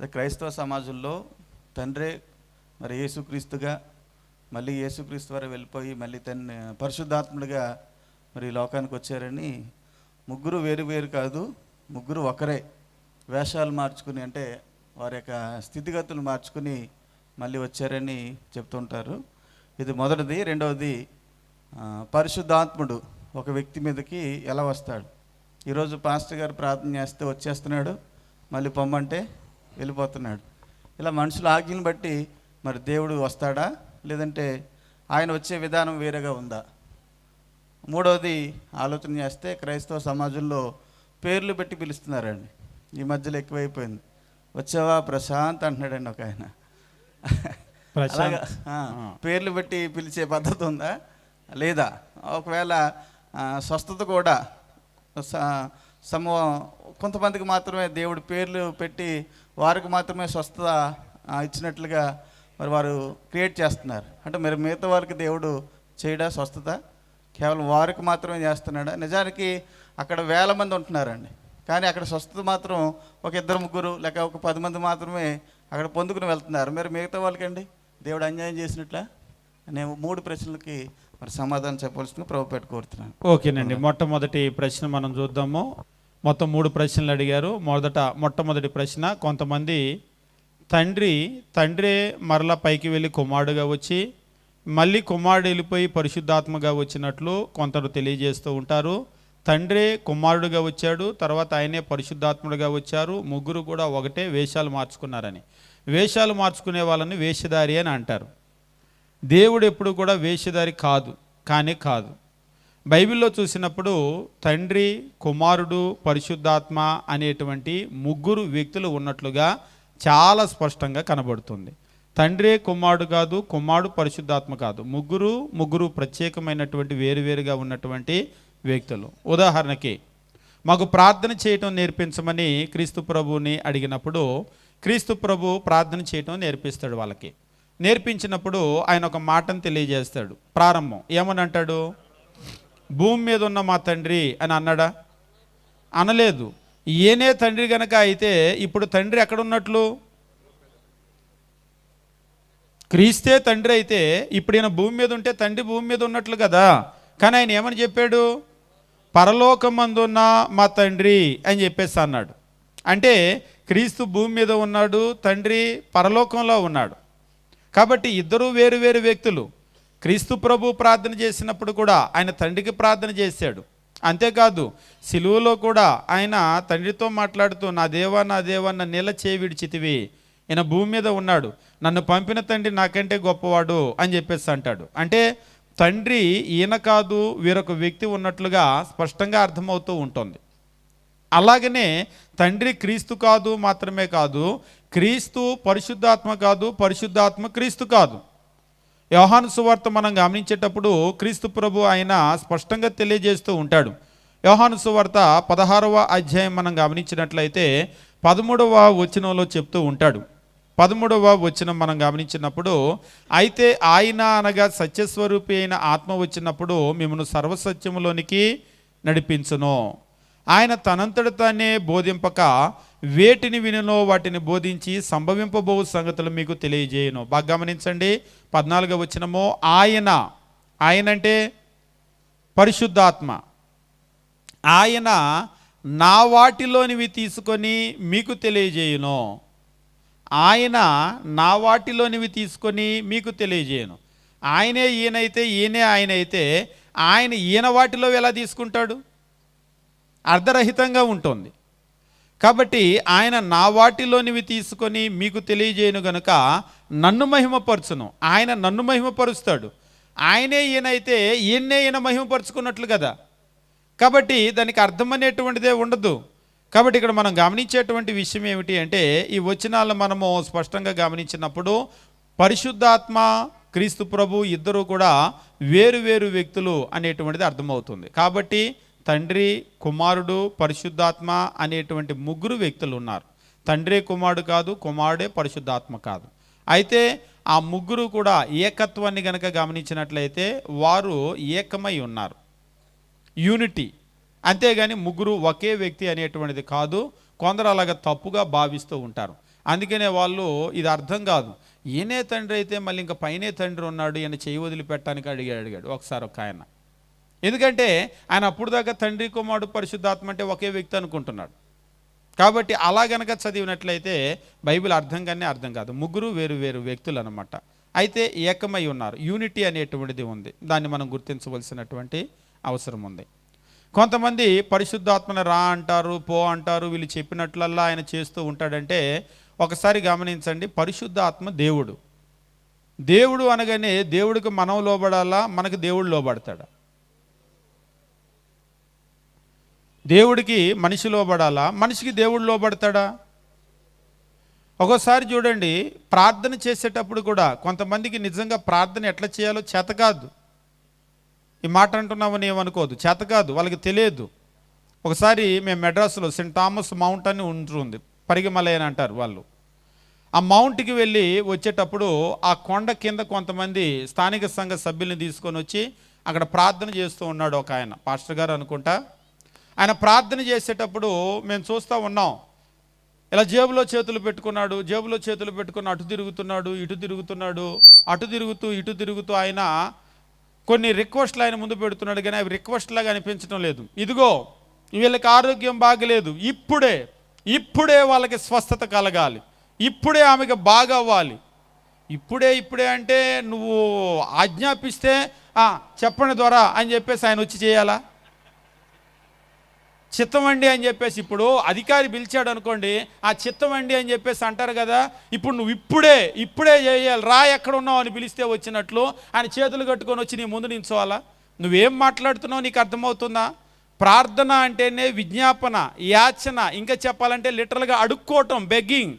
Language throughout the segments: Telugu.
అదే క్రైస్తవ సమాజంలో తండ్రే మరి యేసుక్రీస్తుగా మళ్ళీ యేసుక్రీస్తు వారు వెళ్ళిపోయి మళ్ళీ తన పరిశుద్ధాత్ముడిగా మరి లోకానికి వచ్చారని ముగ్గురు వేరు వేరు కాదు ముగ్గురు ఒకరే వేషాలు మార్చుకుని అంటే వారి యొక్క స్థితిగతులు మార్చుకుని మళ్ళీ వచ్చారని చెప్తుంటారు. ఇది మొదటిది. రెండవది పరిశుద్ధాత్ముడు ఒక వ్యక్తి మీదకి ఎలా వస్తాడు? ఈరోజు పాస్టర్ గారు ప్రార్థన చేస్తే వచ్చేస్తున్నాడు మళ్ళీ పొమ్మంటే వెళ్ళిపోతున్నాడు. ఇలా మనుషుల ఆజ్ఞను బట్టి మరి దేవుడు వస్తాడా? లేదంటే ఆయన వచ్చే విధానం వేరేగా ఉందా? మూడవది ఆలోచన చేస్తే క్రైస్తవ సమాజంలో పేర్లు పెట్టి పిలుస్తున్నారండి. ఈ మధ్యలో ఎక్కువైపోయింది. వచ్చావా? ప్రశాంత్ అంటున్నాడండి ఒక ఆయన. అలాగా, పేర్లు పెట్టి పిలిచే పద్ధతి ఉందా? లేదా? ఒకవేళ స్వస్థత కూడా స- కొంతమందికి మాత్రమే దేవుడి పేర్లు పెట్టి వారికి మాత్రమే స్వస్థత ఇచ్చినట్లుగా మరి వారు క్రియేట్ చేస్తున్నారు. అంటే మరి మిగతా వారికి దేవుడు చేయడా స్వస్థత? కేవలం వారికి మాత్రమే చేస్తున్నాడా? నిజానికి అక్కడ వేల మంది ఉంటున్నారండి. కానీ అక్కడ స్వస్థత మాత్రం ఒక ఇద్దరు ముగ్గురు లేక ఒక పది మంది మాత్రమే అక్కడ పొందుకుని వెళ్తున్నారు. మరి మిగతా వాళ్ళకండి? దేవుడు అన్యాయం చేసినట్లా? నేను మూడు ప్రశ్నలకి మరి సమాధానం చెప్పవలసింది ప్రభుపేట కోరుతున్నాను. ఓకేనండి. మొట్టమొదటి ప్రశ్న మనం చూద్దాము. మొత్తం మూడు ప్రశ్నలు అడిగారు. మొదట మొట్టమొదటి ప్రశ్న కొంతమంది తండ్రి తండ్రే మరలా పైకి వెళ్ళి కుమారుడుగా వచ్చి మళ్ళీ కుమారుడు వెళ్ళిపోయి పరిశుద్ధాత్మగా వచ్చినట్లు కొందరు తెలియజేస్తూ ఉంటారు. తండ్రే కుమారుడుగా వచ్చాడు తర్వాత ఆయనే పరిశుద్ధాత్ముడుగా వచ్చారు. ముగ్గురు కూడా ఒకటే వేషాలు మార్చుకున్నారని. వేషాలు మార్చుకునే వాళ్ళని వేషధారి అని అంటారు. దేవుడు ఎప్పుడు కూడా వేషధారి కాదు కానీ కాదు. బైబిల్లో చూసినప్పుడు తండ్రి కుమారుడు పరిశుద్ధాత్మ అనేటువంటి ముగ్గురు వ్యక్తులు ఉన్నట్లుగా చాలా స్పష్టంగా కనబడుతుంది. తండ్రి కుమారుడు కాదు కుమారుడు పరిశుద్ధాత్మ కాదు. ముగ్గురు ముగ్గురు ప్రత్యేకమైనటువంటి వేరువేరుగా ఉన్నటువంటి వ్యక్తులు. ఉదాహరణకి మాకు ప్రార్థన చేయటం నేర్పించమని క్రీస్తు ప్రభువుని అడిగినప్పుడు క్రీస్తు ప్రభు ప్రార్థన చేయటం నేర్పిస్తాడు వాళ్ళకి. నేర్పించినప్పుడు ఆయన ఒక మాటను తెలియజేస్తాడు. ప్రారంభం. ఏమని అంటాడు భూమి మీద ఉన్న మా తండ్రి అని అన్నాడా? అనలేదు. ఈయనే తండ్రి గనక అయితే ఇప్పుడు తండ్రి ఎక్కడున్నట్లు? క్రీస్తే తండ్రి అయితే ఇప్పుడు ఈయన భూమి మీద ఉంటే తండ్రి భూమి మీద ఉన్నట్లు కదా. కానీ ఆయన ఏమని చెప్పాడు? పరలోకమందున్న మా తండ్రి అని చెప్పేసి అన్నాడు. అంటే క్రీస్తు భూమి మీద ఉన్నాడు తండ్రి పరలోకంలో ఉన్నాడు. కాబట్టి ఇద్దరు వేరు వేరు వ్యక్తులు. క్రీస్తు ప్రభు ప్రార్థన చేసినప్పుడు కూడా ఆయన తండ్రికి ప్రార్థన చేశాడు. అంతేకాదు సిలువలో కూడా ఆయన తండ్రితో మాట్లాడుతూ నా దేవా నా దేవా నా నీళ్ళ చేవిడిచితివి. ఈయన భూమి మీద ఉన్నాడు. నన్ను పంపిన తండ్రి నాకంటే గొప్పవాడు అని చెప్పేసి అంటాడు. అంటే తండ్రి ఈయన కాదు వీరొక వ్యక్తి ఉన్నట్లుగా స్పష్టంగా అర్థమవుతూ ఉంటుంది. అలాగనే తండ్రి క్రీస్తు కాదు మాత్రమే కాదు క్రీస్తు పరిశుద్ధాత్మ కాదు పరిశుద్ధాత్మ క్రీస్తు కాదు. యోహాను సువార్త మనం గమనించేటప్పుడు క్రీస్తు ప్రభు ఆయన స్పష్టంగా తెలియజేస్తూ ఉంటాడు. యోహాను సువార్త పదహారవ అధ్యాయం మనం గమనించినట్లయితే పదమూడవ వచనంలో చెప్తూ ఉంటాడు. పదమూడవ వచనం మనం గమనించినప్పుడు అయితే ఆయన అనగా సత్యస్వరూపి అయిన ఆత్మ వచ్చినప్పుడు మిమ్మల్ని సర్వసత్యములోనికి నడిపించును. ఆయన తనంతట తానే బోధింపక వేటిని విననో వాటిని బోధించి సంభవింపబో సంగతులు మీకు తెలియజేయను. బాగా గమనించండి. పద్నాలుగో వచ్చినమో ఆయన ఆయన అంటే పరిశుద్ధాత్మ. ఆయన నా వాటిలోనివి తీసుకొని మీకు తెలియజేయను. ఆయన నా వాటిలోనివి తీసుకొని మీకు తెలియజేయను. ఆయనే ఈయనైతే ఈయనే ఆయన అయితే ఆయన ఈయన వాటిలో ఎలా తీసుకుంటాడు? అర్ధరహితంగా ఉంటుంది. కాబట్టి ఆయన నా వాటిలోనివి తీసుకొని మీకు తెలియజేయను గనుక నన్ను మహిమపరచును. ఆయన నన్ను మహిమపరుస్తాడు. ఆయనే ఈయనైతే ఈయన్నే ఈయన మహిమపరుచుకున్నట్లు కదా కాబట్టి దానికి అర్థం అనేటువంటిదే ఉండదు. కాబట్టి ఇక్కడ మనం గమనించేటువంటి విషయం ఏమిటి అంటే ఈ వచనాలను మనము స్పష్టంగా గమనించినప్పుడు పరిశుద్ధాత్మ క్రీస్తు ప్రభు ఇద్దరు కూడా వేరు వేరు వ్యక్తులు అనేటువంటిది అర్థమవుతుంది. కాబట్టి తండ్రి కుమారుడు పరిశుద్ధాత్మ అనేటువంటి ముగ్గురు వ్యక్తులు ఉన్నారు. తండ్రి కుమారుడు కాదు కుమారుడే పరిశుద్ధాత్మ కాదు. అయితే ఆ ముగ్గురు కూడా ఏకత్వాన్ని గనక గమనించినట్లయితే వారు ఏకమై ఉన్నారు. యూనిటీ. అంతేగాని ముగ్గురు ఒకే వ్యక్తి అనేటువంటిది కాదు కొందరు అలాగ తప్పుగా భావిస్తూ ఉంటారు. అందుకనే వాళ్ళు ఇది అర్థం కాదు. ఈయనే తండ్రి అయితే మళ్ళీ ఇంకా పైనే తండ్రి ఉన్నాడు ఈయన చేయి వదిలిపెట్టడానికి అడిగాడు అడిగాడు. ఒకసారి ఒక ఆయన. ఎందుకంటే ఆయన అప్పుడు దాకా తండ్రి కుమారుడు పరిశుద్ధాత్మ అంటే ఒకే వ్యక్తి అనుకుంటున్నాడు. కాబట్టి అలా గనక చదివినట్లయితే బైబిల్ అర్థం కానీ అర్థం కాదు. ముగ్గురు వేరు వేరు వ్యక్తులు అనమాట అయితే ఏకమై ఉన్నారు. యూనిటీ అనేటువంటిది ఉంది. దాన్ని మనం గుర్తించవలసినటువంటి అవసరం ఉంది. కొంతమంది పరిశుద్ధాత్మని రా అంటారు పో అంటారు వీళ్ళు చెప్పినట్లల్లా ఆయన చేస్తూ ఉంటాడంటే ఒకసారి గమనించండి పరిశుద్ధాత్మ దేవుడు. దేవుడు అనగానే దేవుడికి మనం లోబడాలా? మనకు దేవుడు లోబడతాడా? దేవుడికి మనిషి లోబడాలా? మనిషికి దేవుడు లోబడతాడా? ఒక్కోసారి చూడండి ప్రార్థన చేసేటప్పుడు కూడా కొంతమందికి నిజంగా ప్రార్థన ఎట్లా చేయాలో చేత కాదు. ఈ మాట అంటున్నామని ఏమనుకోదు చేత కాదు వాళ్ళకి తెలియదు. ఒకసారి మేము మెడ్రాస్లో సెయింట్ థామస్ మౌంట్ అని ఉంటుంది పరిగమలై అని అంటారు వాళ్ళు. ఆ మౌంట్కి వెళ్ళి వచ్చేటప్పుడు ఆ కొండ కింద కొంతమంది స్థానిక సంఘ సభ్యుల్ని తీసుకొని వచ్చి అక్కడ ప్రార్థన చేస్తూ ఉన్నాడు ఒక ఆయన. పాస్టర్ గారు అనుకుంటా ఆయన ప్రార్థన చేసేటప్పుడు మేము చూస్తూ ఉన్నాం. ఇలా జేబులో చేతులు పెట్టుకున్నాడు జేబులో చేతులు పెట్టుకుని అటు తిరుగుతున్నాడు ఇటు తిరుగుతున్నాడు అటు తిరుగుతూ ఇటు తిరుగుతూ ఆయన కొన్ని రిక్వెస్ట్లు ఆయన ముందు పెడుతున్నాడు కానీ అవి రిక్వెస్ట్ లాగా అనిపించడం లేదు. ఇదిగో వీళ్ళకి ఆరోగ్యం బాగలేదు. ఇప్పుడే ఇప్పుడే వాళ్ళకి స్వస్థత కలగాలి. ఇప్పుడే ఆమెకి బాగవ్వాలి. ఇప్పుడే ఇప్పుడే అంటే నువ్వు ఆజ్ఞాపిస్తే చెప్పండి ద్వారా అని చెప్పేసి ఆయన వచ్చి చేయాలా? చిత్తమండి అని చెప్పేసి ఇప్పుడు అధికారి పిలిచాడు అనుకోండి ఆ చిత్తమండి అని చెప్పేసి అంటారు కదా ఇప్పుడు నువ్వు ఇప్పుడే ఇప్పుడే చేయాలి రా ఎక్కడ ఉన్నావు అని పిలిస్తే వచ్చినట్లు ఆయన చేతులు కట్టుకొని వచ్చి నీ ముందు నించోవాలా నువ్వేం మాట్లాడుతున్నావు? నీకు అర్థమవుతుందా? ప్రార్థన అంటేనే విజ్ఞాపన యాచన ఇంకా చెప్పాలంటే లిటరల్గా అడుక్కోవటం బెగ్గింగ్.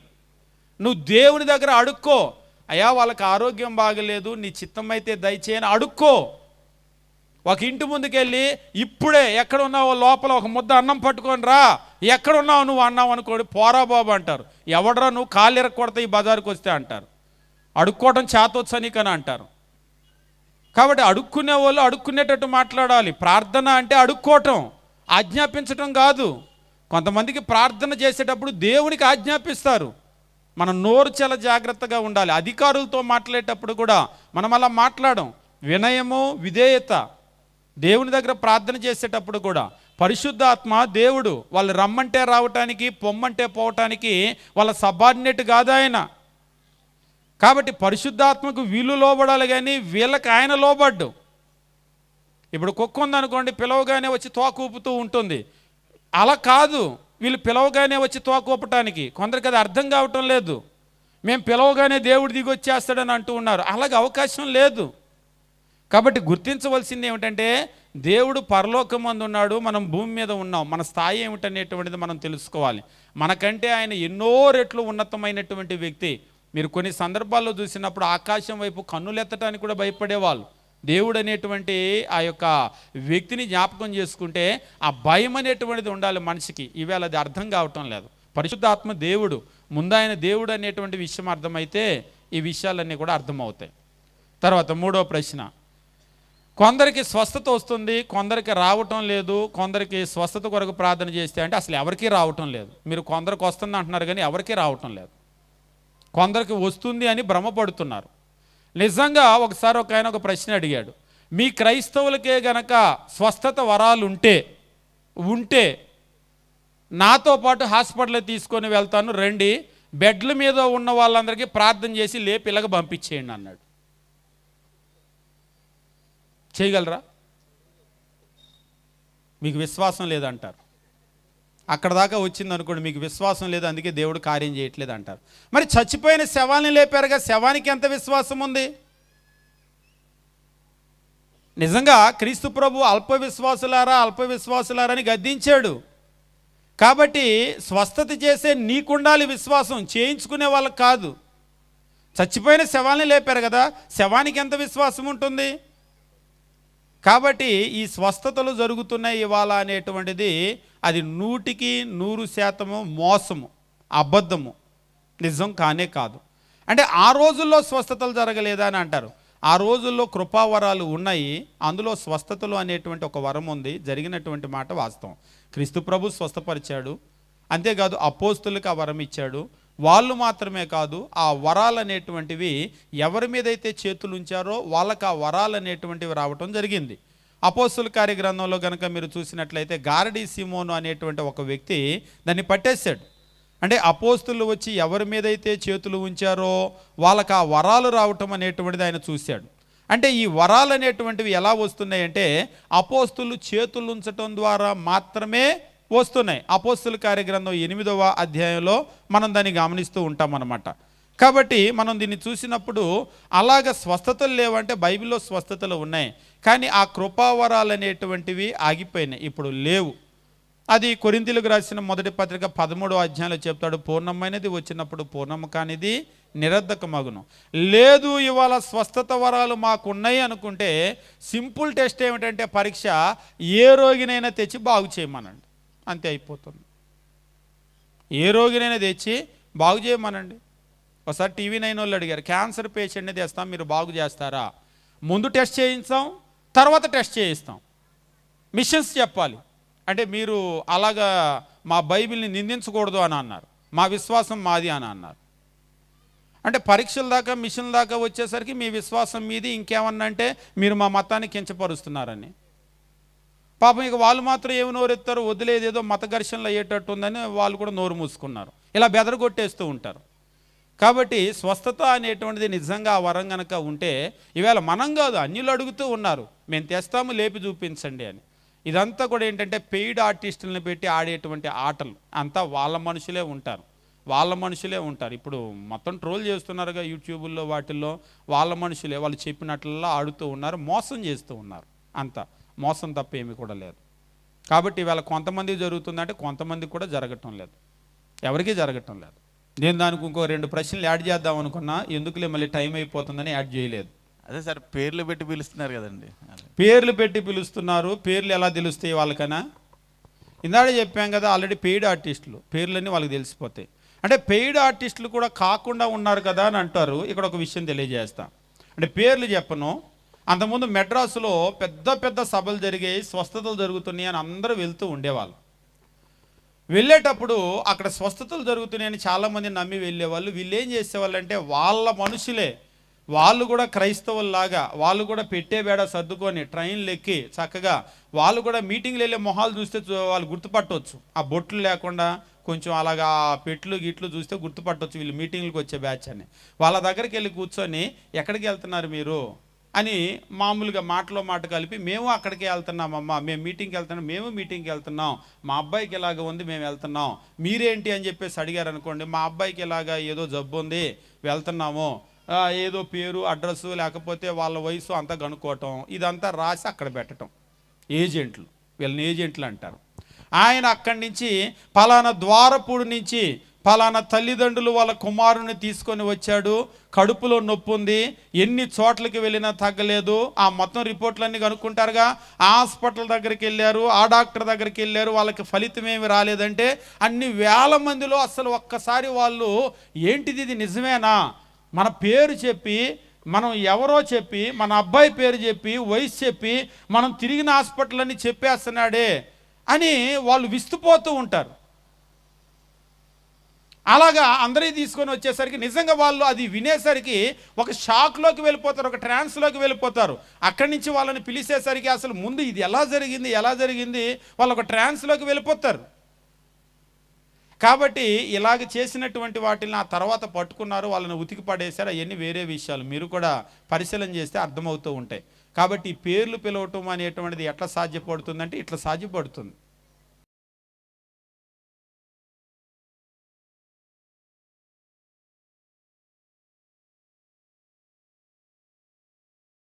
నువ్వు దేవుని దగ్గర అడుక్కో. అయ్యా వాళ్ళకి ఆరోగ్యం బాగలేదు నీ చిత్తం అయితే దయచేయని అడుక్కో. ఒక ఇంటి ముందుకెళ్ళి ఇప్పుడే ఎక్కడ ఉన్నావో లోపల ఒక ముద్ద అన్నం పట్టుకొని రా. ఎక్కడ ఉన్నావు నువ్వు అన్నావు అనుకోండి పోరా బాబు అంటారు. ఎవడరా నువ్వు కాళ్ళు ఇరక్కొడతా ఈ బజారుకు వస్తే అంటారు. అడుక్కోవడం చేతొచ్చని కని అంటారు. కాబట్టి అడుక్కునే వాళ్ళు అడుక్కునేటట్టు మాట్లాడాలి. ప్రార్థన అంటే అడుక్కోవటం. ఆజ్ఞాపించటం కాదు. కొంతమందికి ప్రార్థన చేసేటప్పుడు దేవునికి ఆజ్ఞాపిస్తారు. మనం నోరు చాలా జాగ్రత్తగా ఉండాలి. అధికారులతో మాట్లాడేటప్పుడు కూడా మనం అలా మాట్లాడం. వినయము విధేయత. దేవుని దగ్గర ప్రార్థన చేసేటప్పుడు కూడా పరిశుద్ధాత్మ దేవుడు వాళ్ళు రమ్మంటే రావటానికి పొమ్మంటే పోవటానికి వాళ్ళ సబార్డినేట్ కాదు ఆయన. కాబట్టి పరిశుద్ధాత్మకు వీళ్ళు లోబడాలి కానీ వీళ్ళకి ఆయన లోబడ్డు. ఇప్పుడు కుక్క ఉందనుకోండి పిలవగానే వచ్చి తోకూపుతూ ఉంటుంది. అలా కాదు వీళ్ళు పిలవగానే వచ్చి తోకూపటానికి కొందరికి అది అర్థం కావటం లేదు. మేము పిలవగానే దేవుడు దిగొచ్చేస్తాడని అంటూ ఉన్నారు. అలాగే అవకాశం లేదు. కాబట్టి గుర్తించవలసింది ఏమిటంటే దేవుడు పరలోకమందు ఉన్నాడు మనం భూమి మీద ఉన్నాం. మన స్థాయి ఏమిటనేటువంటిది మనం తెలుసుకోవాలి. మనకంటే ఆయన ఎన్నో రెట్లు ఉన్నతమైనటువంటి వ్యక్తి. మీరు కొన్ని సందర్భాల్లో చూసినప్పుడు ఆకాశం వైపు కన్నులెత్తడానికి కూడా భయపడేవాళ్ళు. దేవుడు అనేటువంటి ఆ యొక్క వ్యక్తిని జ్ఞాపకం చేసుకుంటే ఆ భయం అనేటువంటిది ఉండాలి మనిషికి. ఈవేళ అది అర్థం కావటం లేదు. పరిశుద్ధాత్మ దేవుడు ముందాయన దేవుడు అనేటువంటి విషయం అర్థమైతే ఈ విషయాలన్నీ కూడా అర్థమవుతాయి. తర్వాత మూడో ప్రశ్న. కొందరికి స్వస్థత వస్తుంది కొందరికి రావటం లేదు కొందరికి స్వస్థత కొరకు ప్రార్థన చేస్తే అంటే అసలు ఎవరికీ రావటం లేదు. మీరు కొందరికి వస్తుంది అంటున్నారు కానీ ఎవరికీ రావటం లేదు. కొందరికి వస్తుంది అని భ్రమపడుతున్నారు నిజంగా ఒకసారి ఒక ఆయన ఒక ప్రశ్న అడిగాడు. మీ క్రైస్తవులకే గనక స్వస్థత వరాలు ఉంటే ఉంటే నాతో పాటు హాస్పిటల్ తీసుకొని వెళ్తాను రండి బెడ్ల మీద ఉన్న వాళ్ళందరికీ ప్రార్థన చేసి లేపి ఇలాగ పంపించేయండి అన్నాడు. చేయగలరా? మీకు విశ్వాసం లేదంటారు. అక్కడ దాకా వచ్చింది అనుకోండి మీకు విశ్వాసం లేదు అందుకే దేవుడు కార్యం చేయట్లేదు అంటారు మరి చచ్చిపోయిన శవాన్ని లేపారుగా శవానికి ఎంత విశ్వాసం ఉంది? నిజంగా క్రీస్తు ప్రభు అల్ప విశ్వాసులారా అల్ప విశ్వాసులారని అని గద్దించాడు. కాబట్టి స్వస్థత చేసే నీకుండాలి విశ్వాసం చేయించుకునే వాళ్ళకి కాదు. చచ్చిపోయిన శవాల్ని లేపారు కదా శవానికి ఎంత విశ్వాసం ఉంటుంది? కాబట్టి ఈ స్వస్థతలు జరుగుతున్నాయి ఇవాళ అనేటువంటిది అది నూటికి నూరు శాతము మోసము అబద్ధము. నిజం కానే కాదు. అంటే ఆ రోజుల్లో స్వస్థతలు జరగలేదా అని అంటారు. ఆ రోజుల్లో కృపావరాలు ఉన్నాయి. అందులో స్వస్థతలు అనేటువంటి ఒక వరం ఉంది. జరిగినటువంటి మాట వాస్తవం. క్రీస్తు ప్రభు స్వస్థపరిచాడు. అంతేకాదు అపోస్తులకు ఆ వరం ఇచ్చాడు. వాళ్ళు మాత్రమే కాదు ఆ వరాలు అనేటువంటివి ఎవరి మీదైతే చేతులు ఉంచారో వాళ్ళకి ఆ వరాలు అనేటువంటివి రావటం జరిగింది. అపోస్తుల కార్యగ్రంథంలో కనుక మీరు చూసినట్లయితే గారడీ సిమోను అనేటువంటి ఒక వ్యక్తి దాన్ని పట్టేశాడు. అంటే అపోస్తులు వచ్చి ఎవరి మీదైతే చేతులు ఉంచారో వాళ్ళకి ఆ వరాలు రావటం అనేటువంటిది ఆయన చూశాడు. అంటే ఈ వరాలు అనేటువంటివి ఎలా వస్తున్నాయంటే అపోస్తులు చేతులు ఉంచటం ద్వారా మాత్రమే వస్తున్నాయి. అపోస్తుల కార్యగ్రంథం ఎనిమిదవ అధ్యాయంలో మనం దాన్ని గమనిస్తూ ఉంటాం అన్నమాట కాబట్టి మనం దీన్ని చూసినప్పుడు అలాగ స్వస్థతలు లేవంటే బైబిల్లో స్వస్థతలు ఉన్నాయి. కానీ ఆ కృపావరాలు అనేటువంటివి ఆగిపోయినాయి. ఇప్పుడు లేవు. అది కొరింతలకు రాసిన మొదటి పత్రిక పదమూడో అధ్యాయంలో చెప్తాడు పూర్ణమైనది వచ్చినప్పుడు పూర్ణము కానిది నిరర్ధకమగును. లేదు ఇవాళ స్వస్థత వరాలు మాకున్నాయి అనుకుంటే సింపుల్ టెస్ట్ ఏమిటంటే పరీక్ష ఏ రోగినైనా తెచ్చి బాగు చేయమనండి. అంతే అయిపోతుంది. ఏ రోగినైనా తెచ్చి బాగు చేయమనండి. ఒకసారి టీవీ నైన్ వాళ్ళు అడిగారు క్యాన్సర్ పేషెంట్ని తెస్తాం మీరు బాగు చేస్తారా? ముందు టెస్ట్ చేయిస్తాం తర్వాత టెస్ట్ చేయిస్తాం. మిషన్స్ చెప్పాలి. అంటే మీరు అలాగా మా బైబిల్ని నిందించకూడదు అని అన్నారు. మా విశ్వాసం మాది అని అన్నారు. అంటే పరీక్షల దాకా మిషన్ దాకా వచ్చేసరికి మీ విశ్వాసం మీది ఇంకేమన్నా అంటే మీరు మా మతాన్ని కించపరుస్తున్నారని. పాపం ఇక వాళ్ళు మాత్రం ఏమి నోరెత్తారు వదిలేదు ఏదో మత ఘర్షణలు అయ్యేటట్టు ఉందని వాళ్ళు కూడా నోరు మూసుకున్నారు. ఇలా బెదరగొట్టేస్తూ ఉంటారు. కాబట్టి స్వస్థత అనేటువంటిది నిజంగా ఆ వరం గనక ఉంటే ఈవేళ మనం కాదు అన్యులు అడుగుతూ ఉన్నారు మేము తెస్తాము లేపి చూపించండి అని. ఇదంతా కూడా ఏంటంటే పెయిడ్ ఆర్టిస్టులను పెట్టి ఆడేటువంటి ఆటలు. అంతా వాళ్ళ మనుషులే ఉంటారు. వాళ్ళ మనుషులే ఉంటారు. ఇప్పుడు మొత్తం ట్రోల్ చేస్తున్నారుగా యూట్యూబుల్లో వాటిల్లో. వాళ్ళ మనుషులే వాళ్ళు చెప్పినట్లలా ఆడుతూ ఉన్నారు మోసం చేస్తూ ఉన్నారు అంతా. మోసం తప్ప ఏమీ కూడా లేదు. కాబట్టి ఇవాళ కొంతమంది జరుగుతుందంటే కొంతమందికి కూడా జరగటం లేదు. ఎవరికీ జరగటం లేదు. నేను దానికి ఇంకో రెండు ప్రశ్నలు యాడ్ చేద్దాం అనుకున్నా ఎందుకులే మళ్ళీ టైం అయిపోతుందని యాడ్ చేయలేదు. అదే సార్ పేర్లు పెట్టి పిలుస్తున్నారు కదండి. పేర్లు పెట్టి పిలుస్తున్నారు పేర్లు ఎలా తెలుస్తాయి వాళ్ళకనా ఇందాడే చెప్పాం కదా ఆల్రెడీ పెయిడ్ ఆర్టిస్టులు పేర్లన్నీ వాళ్ళకి తెలిసిపోతాయి. అంటే పెయిడ్ ఆర్టిస్టులు కూడా కాకుండా ఉన్నారు కదా అని అంటారు. ఇక్కడ ఒక విషయం తెలియజేస్తా. అంటే పేర్లు చెప్పను అంతకుముందు మెడ్రాసులో పెద్ద పెద్ద సభలు జరిగాయి స్వస్థతలు జరుగుతున్నాయి అని అందరూ వెళ్తూ ఉండేవాళ్ళు. వెళ్ళేటప్పుడు అక్కడ స్వస్థతలు జరుగుతున్నాయని చాలామంది నమ్మి వెళ్ళేవాళ్ళు. వీళ్ళు ఏం చేసేవాళ్ళు అంటే వాళ్ళ మనుషులే. వాళ్ళు కూడా క్రైస్తవుల్లాగా వాళ్ళు కూడా పెట్టే బేడ సర్దుకొని ట్రైన్లు ఎక్కి చక్కగా వాళ్ళు కూడా మీటింగ్లు వెళ్ళే మొహాలు చూస్తే చూ- వాళ్ళు గుర్తుపట్టవచ్చు ఆ బొట్లు లేకుండా కొంచెం అలాగా పెట్లు గిట్లు చూస్తే గుర్తుపట్టవచ్చు వీళ్ళు మీటింగ్లకు వచ్చే బ్యాచ్ అని. వాళ్ళ దగ్గరికి వెళ్ళి కూర్చొని ఎక్కడికి వెళ్తున్నారు మీరు? అని మామూలుగా మాటలో మాట కలిపి మేము అక్కడికి వెళ్తున్నామమ్మా మేము మీటింగ్కి వెళ్తున్నాం మేము మీటింగ్కి వెళ్తున్నాం మా అబ్బాయికి ఇలాగ ఉంది మేము వెళ్తున్నాం మీరేంటి అని చెప్పేసి అడిగారు అనుకోండి మా అబ్బాయికి ఇలాగ ఏదో జబ్బు ఉంది వెళ్తున్నాము ఏదో పేరు అడ్రస్సు లేకపోతే వాళ్ళ వయసు అంతా కనుక్కోవటం ఇదంతా రాసి అక్కడ పెట్టడం ఏజెంట్లు వీళ్ళని ఏజెంట్లు అంటారు. ఆయన అక్కడి నుంచి పలానా ద్వారపూడి నుంచి పలానా తల్లిదండ్రులు వాళ్ళ కుమారుని తీసుకొని వచ్చాడు. కడుపులో నొప్పి ఉంది. ఎన్ని చోట్లకి వెళ్ళినా తగ్గలేదు. ఆ మొత్తం రిపోర్ట్లన్నీ కనుక్కుంటారుగా. ఆ హాస్పిటల్ దగ్గరికి వెళ్ళారు. ఆ డాక్టర్ దగ్గరికి వెళ్ళారు. వాళ్ళకి ఫలితం ఏమి రాలేదంటే అన్ని వేల మందిలో అసలు ఒక్కసారి వాళ్ళు ఏంటిది ఇది నిజమేనా? మన పేరు చెప్పి మనం ఎవరో చెప్పి మన అబ్బాయి పేరు చెప్పి వయసు చెప్పి మనం తిరిగిన హాస్పిటల్ అని చెప్పేస్తున్నాడే అని వాళ్ళు విస్తుపోతూ ఉంటారు. అలాగా అందరినీ తీసుకొని వచ్చేసరికి నిజంగా వాళ్ళు అది వినేసరికి ఒక షాక్లోకి వెళ్ళిపోతారు ఒక ట్రాన్స్లోకి వెళ్ళిపోతారు. అక్కడి నుంచి వాళ్ళని పిలిచేసరికి అసలు ముందు ఇది ఎలా జరిగింది ఎలా జరిగింది వాళ్ళు ఒక ట్రాన్స్లోకి వెళ్ళిపోతారు. కాబట్టి ఇలాగ చేసినటువంటి వాటిని ఆ తర్వాత పట్టుకున్నారు వాళ్ళని ఉతికి పడేశారు అవన్నీ వేరే విషయాలు. మీరు కూడా పరిశీలన చేస్తే అర్థమవుతూ ఉంటాయి. కాబట్టి పేర్లు పిలవటం అనేటువంటిది ఎట్లా సాధ్యపడుతుందంటే ఇట్లా సాధ్యపడుతుంది.